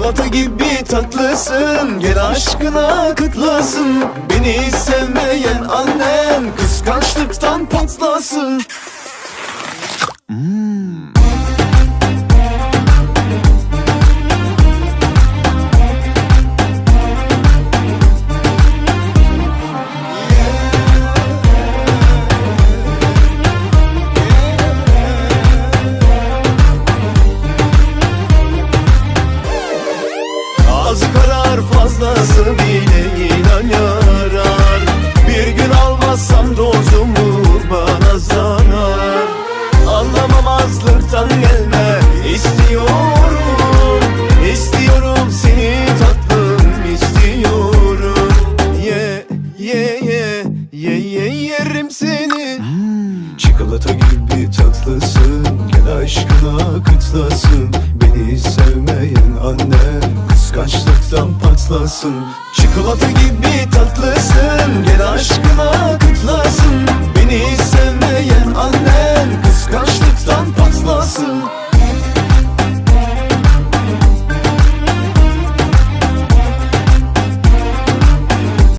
Çikolata gibi tatlısın Gel aşkına kıtlasın Beni sevmeyen annen Kıskançlıktan patlasın Az karar fazlası bile inan yarar. Bir gün almazsam dozumu bana zarar. Anlamamazlıktan gelme istiyorum. İstiyorum seni tatlım istiyorum. Ye ye ye ye ye yerim seni. Çikolata gibi tatlısın Gel aşkına kıtlasın Beni annem Kıskançlıktan patlasın Çikolata gibi